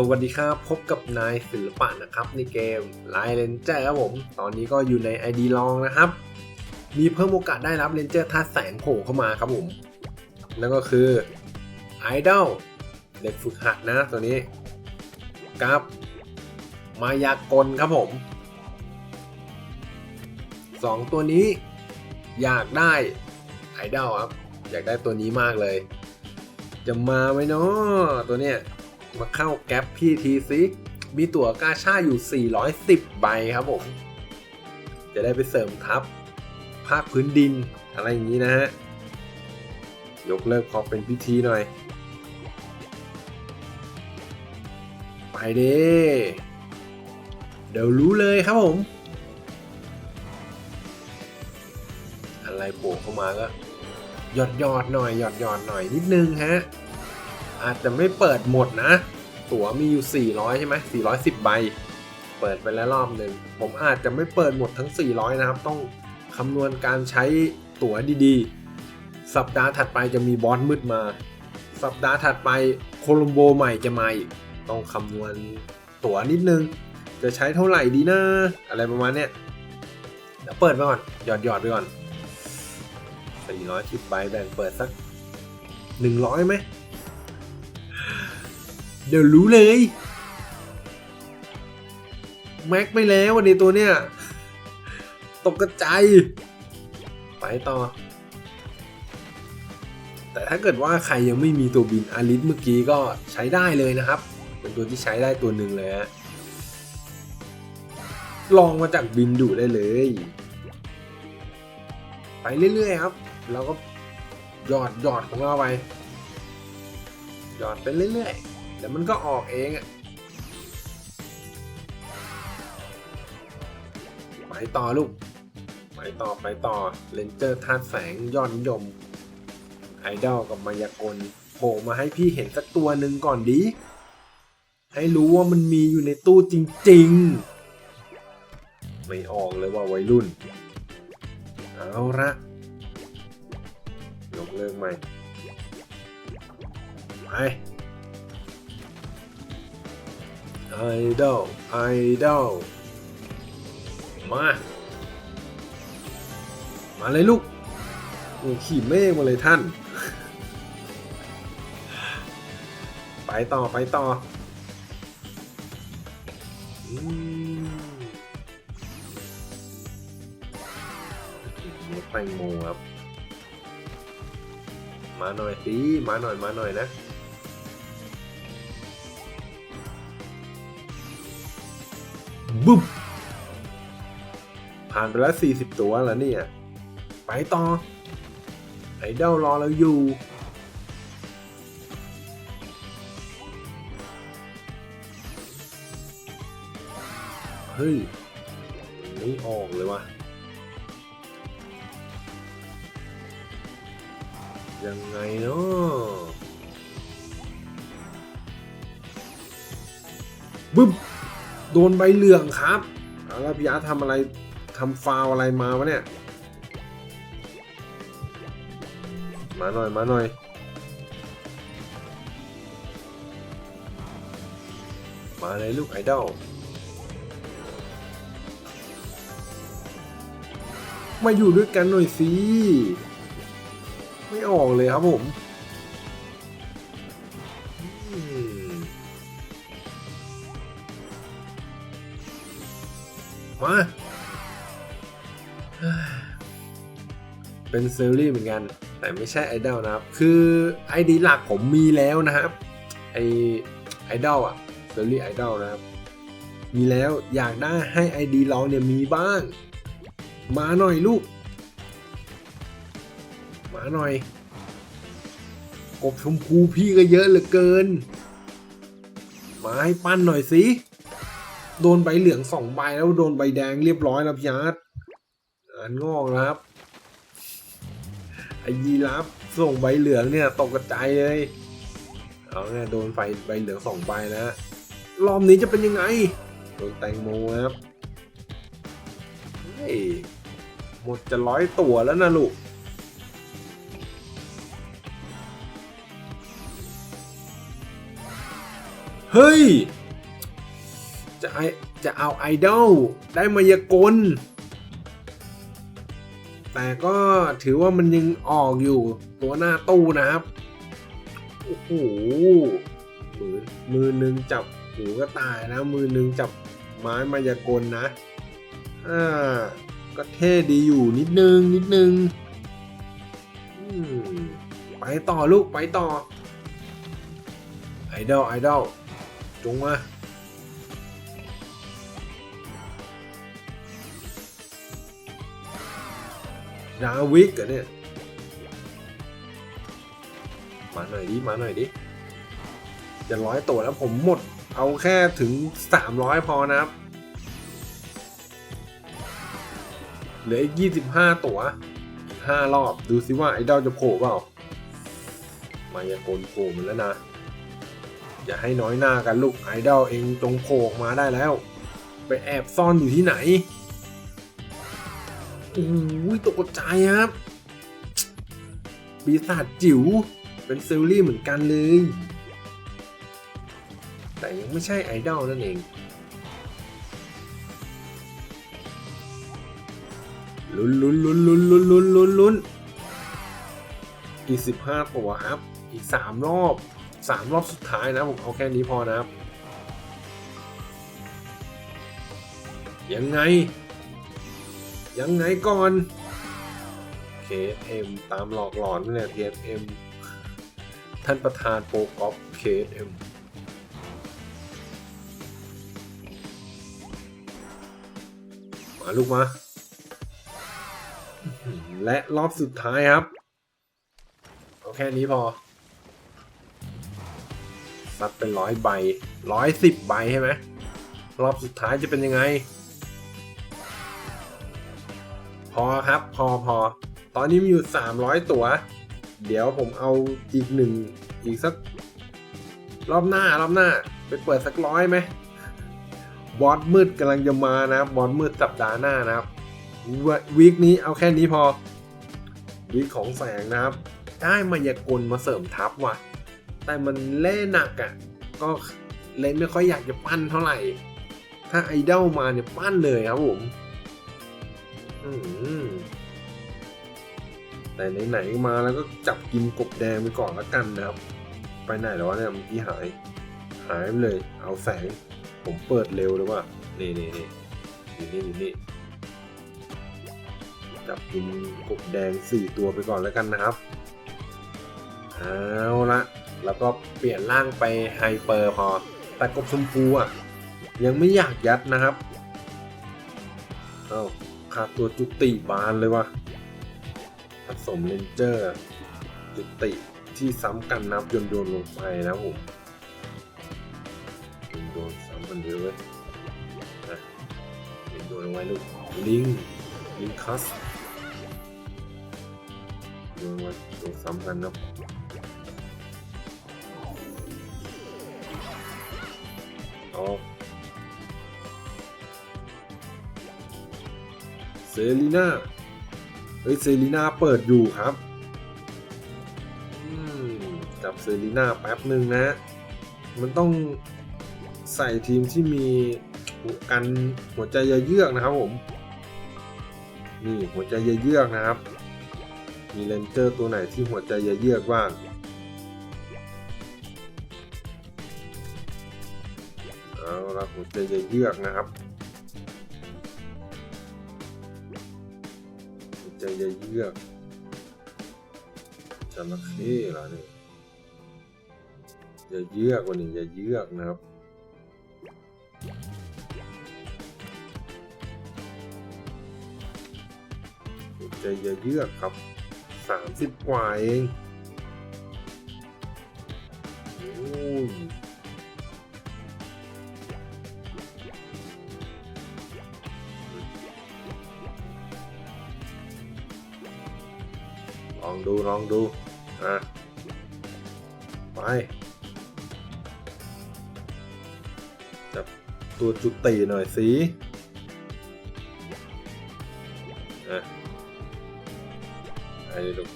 สวัสดีครับ พบกับนายศิลปะนะครับ ในเกม l i เลนเจอร์ครับผม ตอนนี้ก็อยู่ใน ID ลองนะครับ มีเพิ่มโอกาสได้รับเลนเจอร์ท่าแสงโผล่เข้ามาครับผม แล้วก็คือไอดอลเด็กฝึกหัดนะตัวนี้กับ มายากลครับผมสองตัวนี้อยากได้ไอดอลครับ อยากได้ตัวนี้มากเลย จะมาไหมเนาะตัวเนี้ย มาเข้าแก๊ปพี่ทีซิมีตั๋วกาชาอยู่ 410 ใบครับผม จะได้ไปเสริมทัพ ภาคพื้นดินอะไรอย่างนี้นะฮะ ยกเลิกพอเป็นพิธีหน่อย ไปเด้เดี๋ยวรู้เลยครับผม อะไรโผล่เข้ามาก็หยอดหยอดหน่อยหยอดหยอดหน่อยนิดนึงฮะ อาจจะไม่เปิดหมดนะ ตั๋วมีอยู่ 400 ใช่ไหม410 ใบ เปิดไปแล้วรอบหนึ่ง ผมอาจจะไม่เปิดหมดทั้ง 400 นะครับ ต้องคำนวณการใช้ตั๋วดีๆ สัปดาห์ถัดไปจะมีบอสมืดมา สัปดาห์ถัดไปโคลัมโบใหม่จะมาอีก ต้องคำนวณตั๋วนิดนึง จะใช้เท่าไหร่ดีนะอะไรประมาณเนี้ยเดี๋ยวเปิดไปก่อน หยอดหยอดไปก่อน410ใบแบ่งเปิดสัก 100ไหม เดี๋ยวรู้เลย แม็กไปแล้ววันนี้ตัวเนี้ยตกกระจายไปต่อ แต่ถ้าเกิดว่าใครยังไม่มีตัวบินอาริสเมื่อกี้ก็ใช้ได้เลยนะครับ เป็นตัวที่ใช้ได้ตัวหนึ่งเลยฮะลองมาจากบินดูได้เลย ไปเรื่อยๆครับ เราก็หยอดหยอดของเราไปหยอดไปเรื่อยๆ เดี๋ยวมันก็ออกเองอะไปต่อลูกไปต่อไปต่อเลนเจอร์ธาตุแสงยอดนิยม ไอดอลกับมายากลโผล่มาให้พี่เห็นสักตัวหนึ่งก่อนดีให้รู้ว่ามันมีอยู่ในตู้จริงๆ ไม่ออกเลยว่าวัยรุ่น เอาละยกเลิกใหม่ไป ไอดอลไอดอลมา มาเลยลูกโอ้ขี่เมฆมาเลยท่าน ไปต่อไปต่ออืมเม็ดแตงโมครับ มาหน่อยสิมาหน่อยมาหน่อยนะ บึ๊บผ่านไปแล้ว 40 ตัวแล้วเนี่ย ไปต่อ ไอเดอลรอเราอยู่ เฮ้ย ไม่ออกเลยวะยังไงเนาะบึ๊บโดนใบเหลืองครับแล้วพี่อาร์ตทำอะไรทำฟาวอะไรมาวะเนี่ย มาหน่อยมาหน่อยมาเลยลูกไอดอลมาอยู่ด้วยกันหน่อยสิ ไม่ออกเลยครับผม มาเป็นเซอรี่เหมือนกัน แต่ไม่ใช่ไอดอลนะครับ คือไอดีหลักผมมีแล้วนะครับไอไอดอลอะเซอรี่ไอดอลนะครับ มีแล้วอยากได้ให้ไอดีเราเนี่ยมีบ้าง มาหน่อยลูก มาหน่อย กบชมพูพี่ก็เยอะเหลือเกิน มาให้ปั้นหน่อยสิ โดนใบเหลืองสองใบแล้วโดนใบแดงเรียบร้อยแล้วพี่อาร์ตอ่านงอกนะครับไอยีรับส่งใบเหลืองเนี่ยตกกระจายเลยเอาเนี่ยโดนไฟใบเหลืองสองใบนะรอบนี้จะเป็นยังไงโดนแตงโมครับเฮ้ยหมดจะร้อยตัวแล้วนะลูกเฮ้ย จะไอจะเอาไอดอลได้มายากล แต่ก็ถือว่ามันยังออกอยู่ตัวหน้าตู้นะครับ โอ้โหมือมือหนึ่งจับหูก็ตายนะ มือหนึ่งจับไม้มายากลนะ อ่า ก็เท่ดีอยู่นิดนึง นิดนึงไปต่อลูกไปต่อไอดอลไอดอลจงมา ดาวิกเหรอเนี่ย มาหน่อยดิ มาหน่อยดิจะร้อยตัวแล้วผมหมด เอาแค่ถึง 300 พอนะครับเหลืออีก25 ตัว 5 รอบ ดูซิว่าไอดอลจะโผล่เปล่ามายากลโผล่มันแล้วนะ อย่าให้น้อยหน้ากันลูกไอดอลเองจงโผล่มาได้แล้ว ไปแอบซ่อนอยู่ที่ไหน โอ้ยตกใจครับปีศาจจิ๋วเป็นเซลลี่เหมือนกันเลย แต่ยังไม่ใช่ไอดอลนั่นเอง ลุ้นลุ้นลุ้นลุ้นลุ้นลุ้นลุ้นลุ้นอีกสิบห้าตัวครับ อีกสามรอบสามรอบสุดท้ายนะผมเอาแค่นี้พอนะครับ ยังไง ยังไงก่อน KM ตามหลอกหลอนเนี่ย KM ท่านประธานโปรกอฟ KM มาลูกมา และรอบสุดท้ายครับ เอาแค่นี้พอซัดเป็นร้อยใบร้อยสิบใบใช่ไหมรอบสุดท้ายจะเป็นยังไง อครับพอพอ ตอนนี้มีอยู่ 300 ตัว เดี๋ยวผมเอาอีกหนึ่งอีกสัก รอบหน้ารอบหน้า ไปเปิดสักร้อยไหมบอสมืดกำลังจะมานะครับบอสมืดสัปดาห์หน้านะครับวีคนี้เอาแค่นี้พอวีคของแสงนะครับ ได้มายากลมาเสริมทัพว่ะ แต่มันเล่นหนักอะ่ะ ก็เล่นไม่ค่อยอยากจะปั้นเท่าไหร่ ถ้าไอดอลมาเนี่ยปั้นเลยครับผม แต่ไหนๆมาแล้วก็จับกินกบแดงไปก่อนละกันนะครับ ไปไหนแล้ววะเนี่ยเมื่อกี้หาย หายไปเลย เอาแสง ผมเปิดเร็วเลยว่า นี่นี่นี่อยู่นี่อยู่นี่ จับกินกบแดงสี่ตัวไปก่อนแล้วกันนะครับ เอาละแล้วก็เปลี่ยนร่างไปไฮเปอร์พอ แต่กบชมพูอะ ยังไม่อยากยัดนะครับ เอา ขาตัวจุติบานเลยวะผสมเลนเจอร์ จุติที่ซ้ำกันนับโยนโยนลงไปนะผมโยนโยนซ้ำกันเยอะเว้ยนะโยนโยนไว้ลูกลิงลิงคัสโยนไว้โยนซ้ำกันนะเอา รีนาเฮ้ยเซรีนาเปิดอยู่ครับกับเซรีนาแป๊บหนึ่งนะ มันต้องใส่ทีมที่มีกันหัวใจเยือกนะครับผม นี่หัวใจเยือกนะครับ มีเลนเจอร์ตัวไหนที่หัวใจเยือกบ้างเอาละหัวใจเยือกนะครับ หัวใจเยือกจระเข้เหรอนี่ยอย่าเยือกว่านี้อย่าเยือกนะครับหัวใจอย่าเยือกครับสามสิบกว่าเองโอ้ย องดูลองดูอะไปจับตัวจุติหน่อยสิอะไอ้ลูก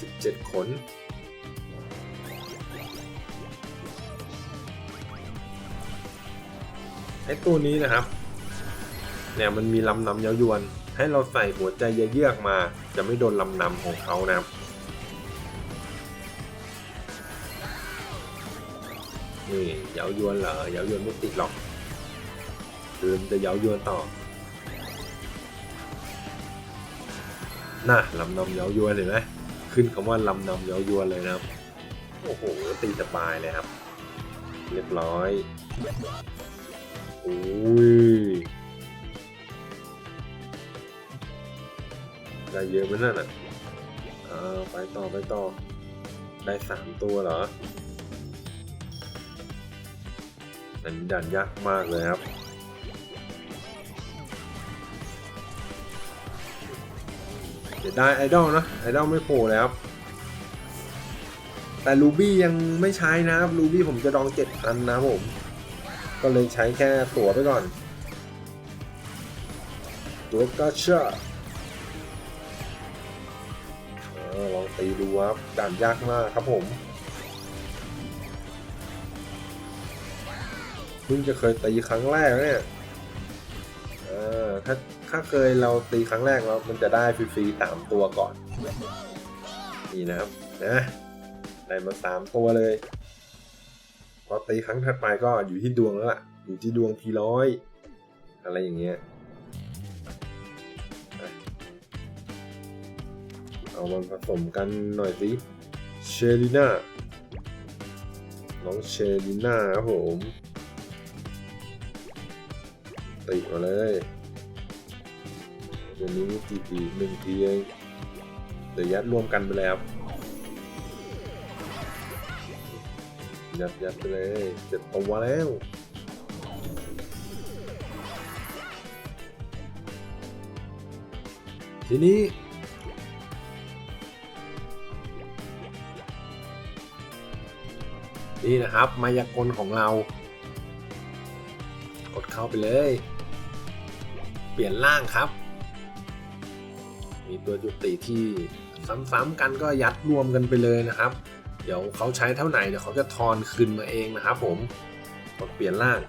สิบเจ็ดขนไอ้ตัวนี้นะครับเนี่ยมันมีลำน้ำเย้ายวน ให้เราใส่หัวใจเยือกมา จะไม่โดนลำนำของเขานะครับนี่เย้ายวนเหรอเย้ายวนไม่ติดหรอกเดินจะเย้ายวนต่อน่ะลำนำเย้ายวนเห็นไหมขึ้นคำว่าลำนำเย้ายวนเลยนะครับโอ้โหตีสบายเลยครับ เรียบร้อยโอ้ย ได้เยอะไหมนั่นอะอ่าไปต่อไปต่อ ได้สามตัวเหรออันนี้ดันยากมากเลยครับเดี๋ยวได้ไอดอลนะไอดอลไม่โผล่แล้วครับแต่ลูบี้ยังไม่ใช้นะครับลูบี้ผมจะดองเจ็ดพันนะผม ก็เลยใช้แค่ตั๋วไปก่อนตัวก็เชื่อ ลองตีดูครับด่านยากมากครับผมเพิ่งจะเคยตีครั้งแรกเนี่ยเออถ้าถ้าเคยเราตีครั้งแรกแล้วมันจะได้ฟรีๆสามตัวก่อน นี่นะครับนะได้มาสามตัวเลย พอตีครั้งถัดไปก็อยู่ที่ดวงแล้วล่ะ อยู่ที่ดวงทีร้อย อะไรอย่างเงี้ย เอามาผสมกันหน่อยสิเชลิน่าน้องเชลิน่าครับผมติดมาเลยเดี๋ยวนี้ทีทีหนึ่งทีเองเดี๋ยวยัดรวมกันไปแล้วยัดยัดไปเลยเจ็ดตัวแล้วทีนี้ นี่นะครับ มายากลของเรา กดเข้าไปเลย เปลี่ยนร่างครับ มีตัวจุติที่ซ้ำๆกันก็ยัดรวมกันไปเลยนะครับ เดี๋ยวเขาใช้เท่าไหร่เดี๋ยวเขาจะทอนคืนมาเองนะครับ ผมกดเปลี่ยนร่าง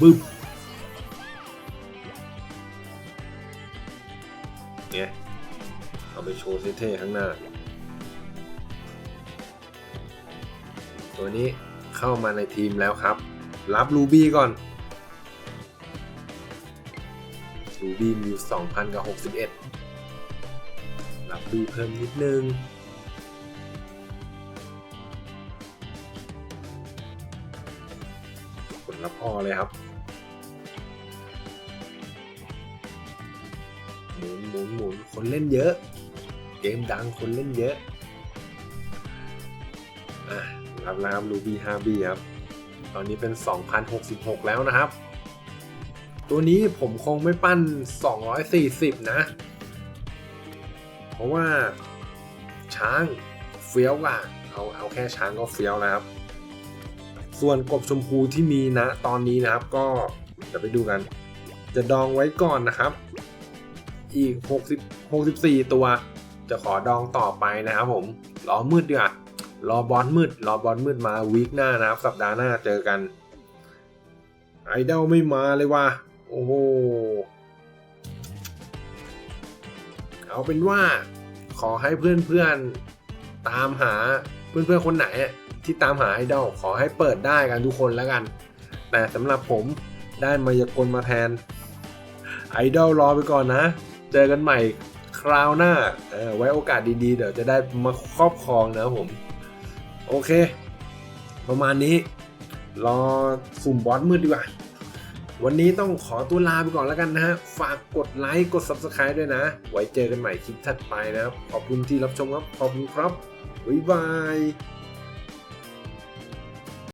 บึ้มเนี่ยเอาไปโชว์เท่ๆข้างหน้า ตัวนี้เข้ามาในทีมแล้วครับ รับรูบี้ก่อนรูบี้มีอยู่2,000กับ61 รับบี้เพิ่มนิดนึงกดรับออเลยครับหมุนหมุนหมุนคนเล่นเยอะ เกมดังคนเล่นเยอะ อะ รับแล้วรูบี้ 5B ครับ ตอนนี้เป็น 2,066 แล้วนะครับ ตัวนี้ผมคงไม่ปั้น 240 นะ เพราะว่าช้างเฟี้ยวกว่าเอาเอาแค่ช้างก็เฟี้ยวแล้วครับ ส่วนกบชมพูที่มีนะตอนนี้นะครับก็เดี๋ยวไปดูกัน จะดองไว้ก่อนนะครับ อีก 60 64 ตัว จะขอดองต่อไปนะครับผมรอมืดดีกว่า รอบอลมืด รอบอลมืดมาวีคหน้านะครับ สัปดาห์หน้าเจอกัน ไอเดลไม่มาเลยว่ะ โอ้โห เอาเป็นว่าขอให้เพื่อนๆตามหาเพื่อนๆคนไหนที่ตามหาไอดอลขอให้เปิดได้กันทุกคนแล้วกัน แต่สำหรับผมได้มายากลมาแทนไอดอลรอไปก่อนนะ เจอกันใหม่คราวหน้าเออไว้โอกาสดีๆ เดี๋ยวจะได้มาครอบครองนะผม โอเค ประมาณนี้ รอสุ่มบอสมืดดีกว่า วันนี้ต้องขอตัวลาไปก่อนแล้วกันนะฮะ ฝากกดไลค์กด Subscribe ด้วยนะ ไว้เจอกันใหม่คลิปถัดไปนะครับ ขอบคุณที่รับชมครับ ขอบคุณครับ บ๊ายบาย